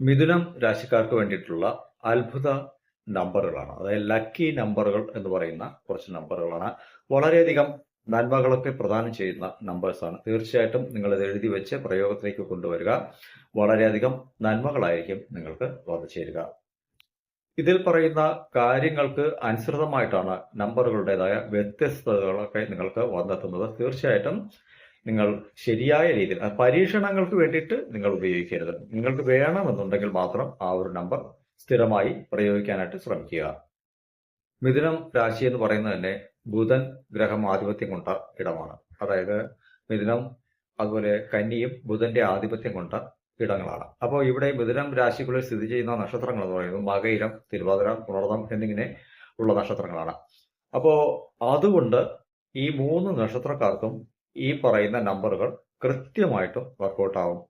മിഥുനം രാശിക്കാർക്ക് വേണ്ടിയിട്ടുള്ള അത്ഭുത നമ്പറുകളാണ്. അതായത് ലക്കി നമ്പറുകൾ എന്ന് പറയുന്ന കുറച്ച് നമ്പറുകളാണ്. വളരെയധികം നന്മകളൊക്കെ പ്രദാനം ചെയ്യുന്ന നമ്പേഴ്സാണ്. തീർച്ചയായിട്ടും നിങ്ങൾ ഇത് എഴുതി വെച്ച് പ്രയോഗത്തിലേക്ക് കൊണ്ടുവരിക. വളരെയധികം നന്മകളായിരിക്കും നിങ്ങൾക്ക് വന്നു ചേരുക. ഇതിൽ പറയുന്ന കാര്യങ്ങൾക്ക് അനുസൃതമായിട്ടാണ് നമ്പറുകളുടേതായ വ്യത്യസ്തതകളൊക്കെ നിങ്ങൾക്ക് വന്നെത്തുന്നത്. തീർച്ചയായിട്ടും നിങ്ങൾ ശരിയായ രീതിയിൽ പരീക്ഷണങ്ങൾക്ക് വേണ്ടിയിട്ട് നിങ്ങൾ ഉപയോഗിക്കരുത്. നിങ്ങൾക്ക് വേണമെന്നുണ്ടെങ്കിൽ മാത്രം ആ ഒരു നമ്പർ സ്ഥിരമായി പ്രയോഗിക്കാനായിട്ട് ശ്രമിക്കുക. മിഥുനം രാശി എന്ന് പറയുന്നത് തന്നെ ബുധൻ ഗ്രഹം ആധിപത്യം കൊണ്ട ഇടമാണ്. അതായത് മിഥുനം അതുപോലെ കന്നിയും ബുധന്റെ ആധിപത്യം കൊണ്ട ഇടങ്ങളാണ്. അപ്പോൾ ഇവിടെ മിഥുനം രാശികളിൽ സ്ഥിതി ചെയ്യുന്ന നക്ഷത്രങ്ങൾ എന്ന് പറയുന്നത് മകയിരം തിരുവാതിര പുണർദം എന്നിങ്ങനെ ഉള്ള നക്ഷത്രങ്ങളാണ്. അപ്പോൾ അതുകൊണ്ട് ഈ മൂന്ന് നക്ഷത്രക്കാർക്കും ഈ പറയുന്ന നമ്പറുകൾ കൃത്യമായിട്ടും വർക്കൗട്ട് ആവും.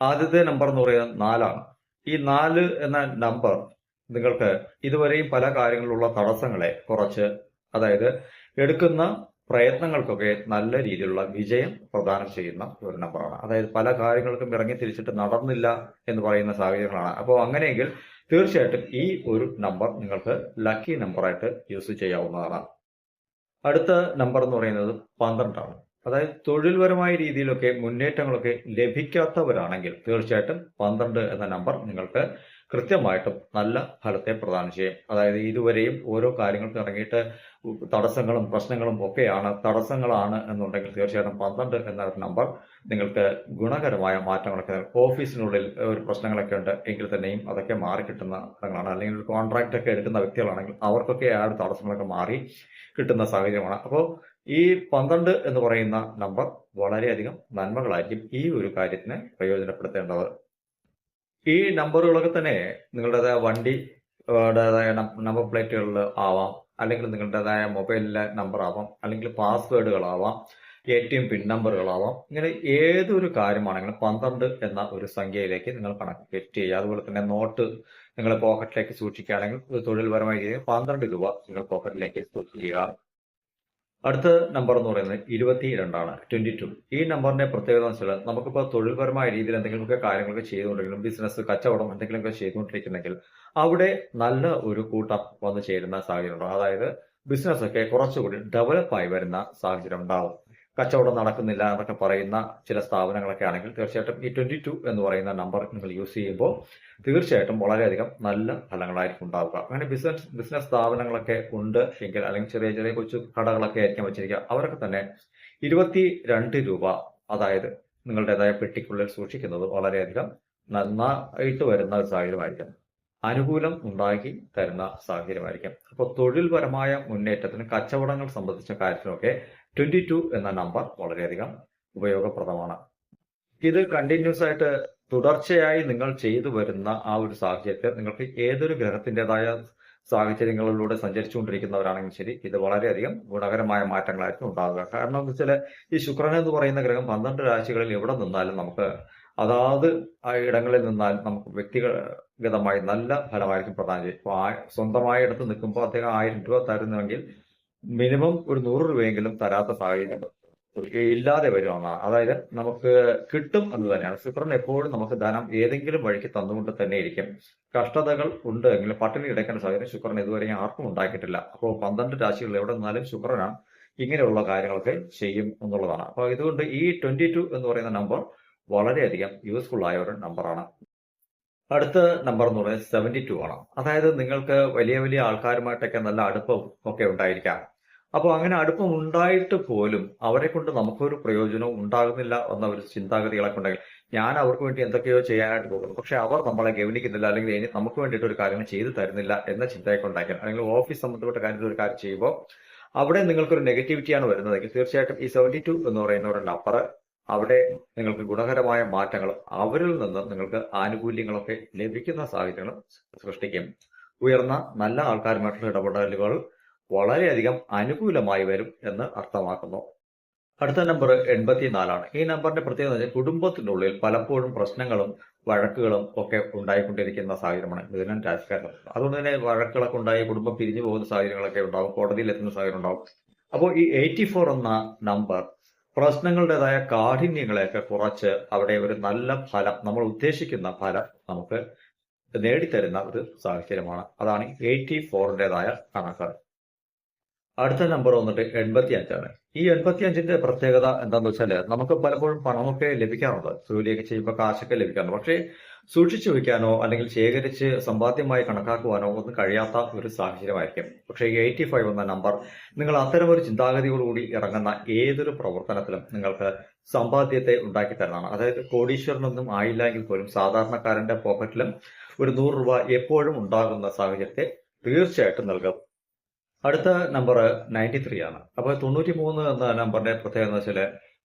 ആദ്യത്തെ നമ്പർ എന്ന് പറയുന്നത് നാലാണ്. ഈ നാല് എന്ന നമ്പർ നിങ്ങൾക്ക് ഇതുവരെയും പല കാര്യങ്ങളിലുള്ള തടസ്സങ്ങളെ കുറച്ച് അതായത് എടുക്കുന്ന പ്രയത്നങ്ങൾക്കൊക്കെ നല്ല രീതിയിലുള്ള വിജയം പ്രദാനം ചെയ്യുന്ന ഒരു നമ്പറാണ് അതായത് പല കാര്യങ്ങൾക്കും ഇറങ്ങി തിരിച്ചിട്ട് നടന്നില്ല എന്ന് പറയുന്ന സാഹചര്യങ്ങളാണ്. അപ്പോൾ അങ്ങനെയെങ്കിൽ തീർച്ചയായിട്ടും ഈ ഒരു നമ്പർ നിങ്ങൾക്ക് ലക്കി നമ്പറായിട്ട് യൂസ് ചെയ്യാവുന്നതാണ്. അടുത്ത നമ്പർ എന്ന് പറയുന്നത് പന്ത്രണ്ടാണ്. അതായത് തൊഴിൽപരമായ രീതിയിലൊക്കെ മുന്നേറ്റങ്ങളൊക്കെ ലഭിക്കാത്തവരാണെങ്കിൽ തീർച്ചയായിട്ടും പന്ത്രണ്ട് എന്ന നമ്പർ നിങ്ങൾക്ക് കൃത്യമായിട്ടും നല്ല ഫലത്തെ പ്രദാനം ചെയ്യും. അതായത് ഇതുവരെയും ഓരോ കാര്യങ്ങൾക്ക് ഇറങ്ങിയിട്ട് തടസ്സങ്ങളും പ്രശ്നങ്ങളും ഒക്കെയാണ്. തടസ്സങ്ങളാണ് എന്നുണ്ടെങ്കിൽ തീർച്ചയായിട്ടും പന്ത്രണ്ട് എന്ന നമ്പർ നിങ്ങൾക്ക് ഗുണകരമായ മാറ്റങ്ങളൊക്കെ ഓഫീസിനുള്ളിൽ ഒരു പ്രശ്നങ്ങളൊക്കെ ഉണ്ട് എങ്കിൽ തന്നെയും അതൊക്കെ മാറിക്കിട്ടുന്ന ഘടകങ്ങളാണ് അല്ലെങ്കിൽ ഒരു കോൺട്രാക്റ്റ് ഒക്കെ എടുക്കുന്ന വ്യക്തികളാണെങ്കിൽ അവർക്കൊക്കെ ആ തടസ്സങ്ങളൊക്കെ മാറി കിട്ടുന്ന സാഹചര്യമാണ്. അപ്പോൾ ഈ പന്ത്രണ്ട് എന്ന് പറയുന്ന നമ്പർ വളരെയധികം നന്മകളായിരിക്കും ഈ ഒരു കാര്യത്തിന് പ്രയോജനപ്പെടുത്തേണ്ടത്. ഈ നമ്പറുകളൊക്കെ തന്നെ നിങ്ങളുടേതായ വണ്ടി നമ്പർ പ്ലേറ്റുകളിൽ ആവാം. അല്ലെങ്കിൽ നിങ്ങളുടേതായ മൊബൈലിലെ നമ്പർ ആവാം. അല്ലെങ്കിൽ പാസ്വേഡുകളാവാം എ ടി എം പിൻ നമ്പറുകളാവാം ഇങ്ങനെ ഏതൊരു കാര്യമാണെങ്കിലും പന്ത്രണ്ട് എന്ന ഒരു സംഖ്യയിലേക്ക് നിങ്ങൾ കണക്ക് സെറ്റ് ചെയ്യുക. അതുപോലെ തന്നെ നോട്ട് നിങ്ങൾ പോക്കറ്റിലേക്ക് സൂക്ഷിക്കുകയാണെങ്കിൽ തൊഴിൽപരമായ രീതിയിൽ പന്ത്രണ്ട് രൂപ നിങ്ങൾ പോക്കറ്റിലേക്ക് സൂക്ഷിക്കുക. അടുത്ത നമ്പർ എന്ന് പറയുന്നത് ഇരുപത്തി രണ്ടാണ് ട്വന്റി ടു ഈ നമ്പറിന്റെ പ്രത്യേകത എന്ന് വെച്ചാൽ നമുക്കിപ്പോൾ തൊഴിൽപരമായ രീതിയിൽ എന്തെങ്കിലുമൊക്കെ കാര്യങ്ങളൊക്കെ ചെയ്തുകൊണ്ടെങ്കിലും ബിസിനസ് കച്ചവടം എന്തെങ്കിലുമൊക്കെ ചെയ്തുകൊണ്ടിരിക്കുന്നെങ്കിൽ അവിടെ നല്ല ഒരു കൂട്ടം വന്നു ചേരുന്ന സാഹചര്യം ഉണ്ടാവും അതായത് ബിസിനസ് ഒക്കെ കുറച്ചുകൂടി ഡെവലപ്പായി വരുന്ന സാഹചര്യം ഉണ്ടാവും. കച്ചവടം നടക്കുന്നില്ല എന്നൊക്കെ പറയുന്ന ചില സ്ഥാപനങ്ങളൊക്കെ ആണെങ്കിൽ തീർച്ചയായിട്ടും ഈ ട്വന്റി ടു എന്ന് പറയുന്ന നമ്പർ നിങ്ങൾ യൂസ് ചെയ്യുമ്പോൾ തീർച്ചയായിട്ടും വളരെയധികം നല്ല ഫലങ്ങളായിരിക്കും ഉണ്ടാവുക. അങ്ങനെ ബിസിനസ് ബിസിനസ് സ്ഥാപനങ്ങളൊക്കെ ഉണ്ട് എങ്കിൽ അല്ലെങ്കിൽ ചെറിയ ചെറിയ കൊച്ചു കടകളൊക്കെ ആയിരിക്കാൻ വെച്ചിരിക്കുക. അവരൊക്കെ തന്നെ ഇരുപത്തി രണ്ട് രൂപ അതായത് നിങ്ങളുടേതായ പെട്ടിക്കുള്ളിൽ സൂക്ഷിക്കുന്നത് വളരെയധികം നന്നായിട്ട് വരുന്ന ഒരു സാഹചര്യമായിരിക്കും. അനുകൂലം ഉണ്ടാക്കി തരുന്ന സാഹചര്യമായിരിക്കും. അപ്പോൾ തൊഴിൽപരമായ മുന്നേറ്റത്തിന് കച്ചവടങ്ങൾ സംബന്ധിച്ച കാര്യത്തിനൊക്കെ ട്വന്റി ടു എന്ന നമ്പർ വളരെയധികം ഉപയോഗപ്രദമാണ്. ഇത് കണ്ടിന്യൂസ് ആയിട്ട് തുടർച്ചയായി നിങ്ങൾ ചെയ്തു വരുന്ന ആ ഒരു സാഹചര്യത്തെ നിങ്ങൾക്ക് ഏതൊരു ഗ്രഹത്തിന്റെതായ സാഹചര്യങ്ങളിലൂടെ സഞ്ചരിച്ചുകൊണ്ടിരിക്കുന്നവരാണെങ്കിൽ ശരി ഇത് വളരെയധികം ഗുണകരമായ മാറ്റങ്ങളായിരിക്കും ഉണ്ടാകുക കാരണം എന്ന് വെച്ചാൽ ഈ ശുക്രൻ എന്ന് പറയുന്ന ഗ്രഹം പന്ത്രണ്ട് രാശികളിൽ എവിടെ നിന്നാലും നമുക്ക് അതാത് ആ ഇടങ്ങളിൽ നിന്നാൽ നമുക്ക് വ്യക്തിഗതമായി നല്ല ഫലമായിരിക്കും പ്രധാനം ചെയ്യും സ്വന്തമായ ഇടത്ത് നിൽക്കുമ്പോൾ അദ്ദേഹം ആയിരം രൂപ തരുന്നുവെങ്കിൽ മിനിമം ഒരു നൂറ് രൂപയെങ്കിലും തരാത്ത സാഹചര്യം ഇല്ലാതെ വരുവാണ്. അതായത് നമുക്ക് കിട്ടും എന്ന് തന്നെയാണ്. ശുക്രൻ എപ്പോഴും നമുക്ക് ധനം ഏതെങ്കിലും വഴിക്ക് തന്നുകൊണ്ട് തന്നെ ഇരിക്കും. കഷ്ടതകൾ ഉണ്ട് എങ്കിലും പട്ടിണി കിടക്കേണ്ട സാഹചര്യം ശുക്രൻ ഇതുവരെ ആർക്കും ഉണ്ടാക്കിയിട്ടില്ല. അപ്പോൾ പന്ത്രണ്ട് രാശികൾ എവിടെ നിന്നാലും ശുക്രനാണ് ഇങ്ങനെയുള്ള കാര്യങ്ങളൊക്കെ ചെയ്യും എന്നുള്ളതാണ്. അപ്പോൾ ഇതുകൊണ്ട് ഈ ട്വന്റി ടു എന്ന് പറയുന്ന നമ്പർ വളരെയധികം യൂസ്ഫുൾ ആയ ഒരു നമ്പറാണ്. അടുത്ത നമ്പർ എന്ന് പറയുന്നത് സെവന്റി ടു ആണ്. അതായത് നിങ്ങൾക്ക് വലിയ വലിയ ആൾക്കാരുമായിട്ടൊക്കെ നല്ല അടുപ്പം ഒക്കെ ഉണ്ടായിരിക്കാം. അപ്പോൾ അങ്ങനെ അടുപ്പം ഉണ്ടായിട്ട് പോലും അവരെ കൊണ്ട് നമുക്കൊരു പ്രയോജനവും ഉണ്ടാകുന്നില്ല എന്ന ഒരു ചിന്താഗതികളൊക്കെ ഉണ്ടെങ്കിൽ ഞാൻ അവർക്ക് വേണ്ടി എന്തൊക്കെയോ ചെയ്യാനായിട്ട് പോകുന്നു. പക്ഷെ അവർ നമ്മളെ ഗവനിക്കുന്നില്ല അല്ലെങ്കിൽ ഇനി നമുക്ക് വേണ്ടിയിട്ട് ഒരു കാര്യങ്ങൾ ചെയ്തു തരുന്നില്ല എന്ന ചിന്തയൊക്കെ ഉണ്ടാക്കിയാൽ അല്ലെങ്കിൽ ഓഫീസ് സംബന്ധപ്പെട്ട കാര്യത്തിൽ ഒരു കാര്യം ചെയ്യുമ്പോൾ അവിടെ നിങ്ങൾക്കൊരു നെഗറ്റിവിറ്റിയാണ് വരുന്നതെങ്കിൽ തീർച്ചയായിട്ടും ഈ സെവന്റി ടു എന്ന് പറയുന്ന ഒരു നമ്പർ അവിടെ നിങ്ങൾക്ക് ഗുണകരമായ മാറ്റങ്ങൾ അവരിൽ നിന്ന് നിങ്ങൾക്ക് ആനുകൂല്യങ്ങളൊക്കെ ലഭിക്കുന്ന സാഹചര്യങ്ങൾ സൃഷ്ടിക്കും. ഉയർന്ന നല്ല ആൾക്കാരുമായിട്ടുള്ള ഇടപെടലുകൾ വളരെയധികം അനുകൂലമായി വരും എന്ന് അർത്ഥമാക്കുന്നു. അടുത്ത നമ്പർ എൺപത്തിനാലാണ്. ഈ നമ്പറിന്റെ പ്രത്യേകത കുടുംബത്തിനുള്ളിൽ പലപ്പോഴും പ്രശ്നങ്ങളും വഴക്കുകളും ഒക്കെ ഉണ്ടായിക്കൊണ്ടിരിക്കുന്ന സാഹചര്യമാണ് മിഥുനൻ രാശിക്കാരൻ അതുകൊണ്ട് തന്നെ വഴക്കുകളൊക്കെ ഉണ്ടായി കുടുംബം പിരിഞ്ഞു പോകുന്ന സാഹചര്യങ്ങളൊക്കെ ഉണ്ടാവും കോടതിയിൽ എത്തുന്ന സാഹചര്യം ഉണ്ടാവും. അപ്പോൾ ഈ എയ്റ്റി ഫോർ എന്ന നമ്പർ പ്രശ്നങ്ങളുടേതായ കാഠിന്യങ്ങളെയൊക്കെ കുറച്ച് അവിടെ ഒരു നല്ല ഫലം നമ്മൾ ഉദ്ദേശിക്കുന്ന ഫലം നമുക്ക് നേടിത്തരുന്ന ഒരു സാഹചര്യമാണ്. അതാണ് എയ്റ്റി ഫോറിന്റെതായ കണക്ക്. അടുത്ത നമ്പർ വന്നിട്ട് എൺപത്തി അഞ്ചാണ് ഈ എൺപത്തി അഞ്ചിന്റെ പ്രത്യേകത എന്താണെന്ന് വെച്ചാൽ നമുക്ക് പലപ്പോഴും പണമൊക്കെ ലഭിക്കാറുണ്ട്. ജോലിയൊക്കെ ചെയ്യുമ്പോൾ കാശൊക്കെ ലഭിക്കാറുണ്ട്. പക്ഷേ സൂക്ഷിച്ചു വെക്കാനോ അല്ലെങ്കിൽ ശേഖരിച്ച് സമ്പാദ്യമായി കണക്കാക്കുവാനോ ഒന്നും കഴിയാത്ത ഒരു സാഹചര്യമായിരിക്കും. പക്ഷേ എയ്റ്റി ഫൈവ് എന്ന നമ്പർ നിങ്ങൾ അത്തരം ഒരു ചിന്താഗതിയോടുകൂടി ഇറങ്ങുന്ന ഏതൊരു പ്രവർത്തനത്തിലും നിങ്ങൾക്ക് സമ്പാദ്യത്തെ ഉണ്ടാക്കി തരുന്നതാണ്. അതായത് കോടീശ്വരനൊന്നും ആയില്ല എങ്കിൽ പോലും സാധാരണക്കാരന്റെ പോക്കറ്റിലും ഒരു നൂറ് രൂപ എപ്പോഴും ഉണ്ടാകുന്ന സാഹചര്യത്തെ തീർച്ചയായിട്ടും നൽകും. അടുത്ത നമ്പർ നയന്റി ത്രീ ആണ്. അപ്പൊ തൊണ്ണൂറ്റി മൂന്ന് എന്ന നമ്പറിന്റെ പ്രത്യേകത എന്ന് വെച്ചാൽ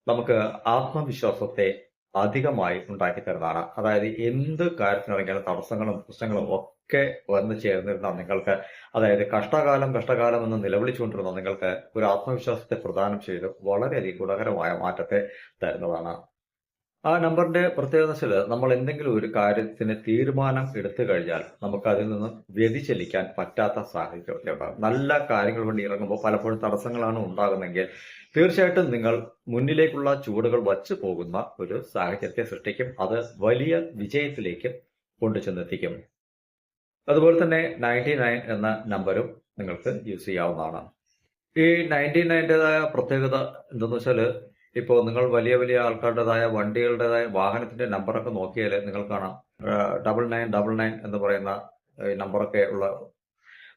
നമുക്ക് ആത്മവിശ്വാസത്തെ അധികമായി ഉണ്ടാക്കി തരുന്നതാണ്. അതായത് എന്ത് കാര്യത്തിനിറങ്ങിയാലും തടസ്സങ്ങളും പ്രശ്നങ്ങളും ഒക്കെ വന്നു ചേർന്നിരുന്ന നിങ്ങൾക്ക് അതായത് കഷ്ടകാലം കഷ്ടകാലം എന്ന് നിലവിളിച്ചുകൊണ്ടിരുന്ന നിങ്ങൾക്ക് ഒരു ആത്മവിശ്വാസത്തെ പ്രദാനം ചെയ്ത് വളരെയധികം ഗുണകരമായ മാറ്റത്തെ തരുന്നതാണ്. ആ നമ്പറിന്റെ പ്രത്യേകത വെച്ചാൽ നമ്മൾ എന്തെങ്കിലും ഒരു കാര്യത്തിന് തീരുമാനം എടുത്തു കഴിഞ്ഞാൽ നമുക്ക് അതിൽ നിന്ന് വ്യതിചലിക്കാൻ പറ്റാത്ത സാഹചര്യം നല്ല കാര്യങ്ങൾ വേണ്ടി ഇറങ്ങുമ്പോൾ പലപ്പോഴും തടസ്സങ്ങളാണ് ഉണ്ടാകുന്നതെങ്കിൽ തീർച്ചയായിട്ടും നിങ്ങൾ മുന്നിലേക്കുള്ള ചുവടുകൾ വച്ചു പോകുന്ന ഒരു സാഹചര്യത്തെ സൃഷ്ടിക്കും. അത് വലിയ വിജയത്തിലേക്ക് കൊണ്ടുചെന്നെത്തിക്കും. അതുപോലെ തന്നെ നയന്റി നയൻ എന്ന നമ്പരും നിങ്ങൾക്ക് യൂസ് ചെയ്യാവുന്നതാണ്. ഈ നയന്റി നയന്റെതായ പ്രത്യേകത എന്തെന്ന് വെച്ചാൽ ഇപ്പോൾ നിങ്ങൾ വലിയ വലിയ ആൾക്കാരുടേതായ വണ്ടികളുടേതായ വാഹനത്തിന്റെ നമ്പറൊക്കെ നോക്കിയാൽ നിങ്ങൾ കാണാം. ഡബിൾ നയൻ ഡബിൾ നയൻ എന്ന് പറയുന്ന നമ്പറൊക്കെ ഉള്ള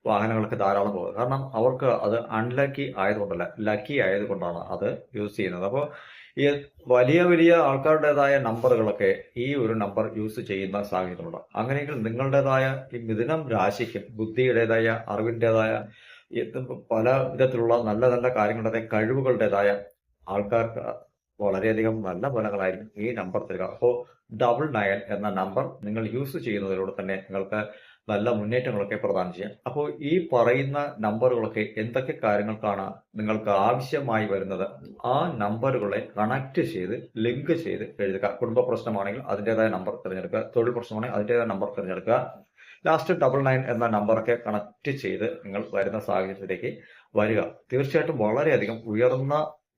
വാഹനങ്ങളൊക്കെ ധാരാളം പോകുന്നത് കാരണം അവർക്ക് അത് അൺലക്കി ആയതുകൊണ്ടല്ല ലക്കി ആയതുകൊണ്ടാണ് അത് യൂസ് ചെയ്യുന്നത്. അപ്പോൾ ഈ വലിയ വലിയ ആൾക്കാരുടേതായ നമ്പറുകളൊക്കെ ഈ ഒരു നമ്പർ യൂസ് ചെയ്യുന്ന സാഹചര്യമുണ്ട് അങ്ങനെയെങ്കിൽ നിങ്ങളുടേതായ ഈ മിഥുനം രാശിക്കും ബുദ്ധിയുടേതായ അറിവിന്റെതായ പല വിധത്തിലുള്ള നല്ല നല്ല കാര്യങ്ങളുടേതായ കഴിവുകളുടേതായ ആൾക്കാർക്ക് വളരെയധികം നല്ല ഫലങ്ങളായിരിക്കും ഈ നമ്പർ തരിക. അപ്പോൾ ഡബിൾ നയൻ എന്ന നമ്പർ നിങ്ങൾ യൂസ് ചെയ്യുന്നതിലൂടെ തന്നെ നിങ്ങൾക്ക് നല്ല മുന്നേറ്റങ്ങളൊക്കെ പ്രദാനം ചെയ്യാം. അപ്പോൾ ഈ പറയുന്ന നമ്പറുകളൊക്കെ എന്തൊക്കെ കാര്യങ്ങൾക്കാണ് നിങ്ങൾക്ക് ആവശ്യമായി വരുന്നത്? ആ നമ്പറുകളെ കണക്ട് ചെയ്ത് ലിങ്ക് ചെയ്ത് എഴുതുക. കുടുംബ പ്രശ്നമാണെങ്കിൽ അതിന്റെതായ നമ്പർ തിരഞ്ഞെടുക്കുക. തൊഴിൽ പ്രശ്നമാണെങ്കിൽ അതിന്റെതായ നമ്പർ തിരഞ്ഞെടുക്കുക. ലാസ്റ്റ് ഡബിൾ നയൻ എന്ന നമ്പറൊക്കെ കണക്ട് ചെയ്ത് നിങ്ങൾ വരുന്ന സാഹചര്യത്തിലേക്ക് വരിക. തീർച്ചയായിട്ടും വളരെയധികം ഉയർന്ന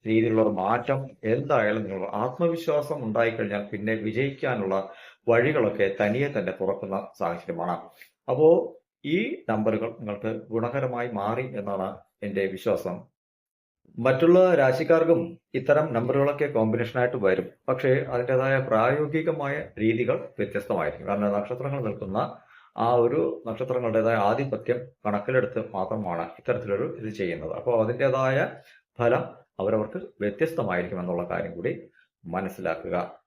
രീതിയിലുള്ള ഒരു മാറ്റം എന്തായാലും നിങ്ങൾ ആത്മവിശ്വാസം ഉണ്ടായിക്കഴിഞ്ഞാൽ പിന്നെ വിജയിക്കാനുള്ള വഴികളൊക്കെ തനിയെ തന്നെ തുറക്കുന്ന സാഹചര്യമാണ്. അപ്പോ ഈ നമ്പറുകൾ നിങ്ങൾക്ക് ഗുണകരമായി മാറി എന്നാണ് എന്റെ വിശ്വാസം. മറ്റുള്ള രാശിക്കാർക്കും ഇത്തരം നമ്പറുകളൊക്കെ കോമ്പിനേഷനായിട്ട് വരും. പക്ഷേ അതിന്റെതായ പ്രായോഗികമായ രീതികൾ വ്യത്യസ്തമായിരിക്കും. കാരണം നക്ഷത്രങ്ങൾ നിൽക്കുന്ന ആ ഒരു നക്ഷത്രങ്ങളുടേതായ ആധിപത്യം കണക്കിലെടുത്ത് മാത്രമാണ് ഇത്തരത്തിലൊരു ഇത് ചെയ്യുന്നത്. അപ്പോൾ അതിന്റെതായ ഫലം അവരവർക്ക് വ്യത്യസ്തമായിരിക്കും എന്നുള്ള കാര്യം കൂടി മനസ്സിലാക്കുക.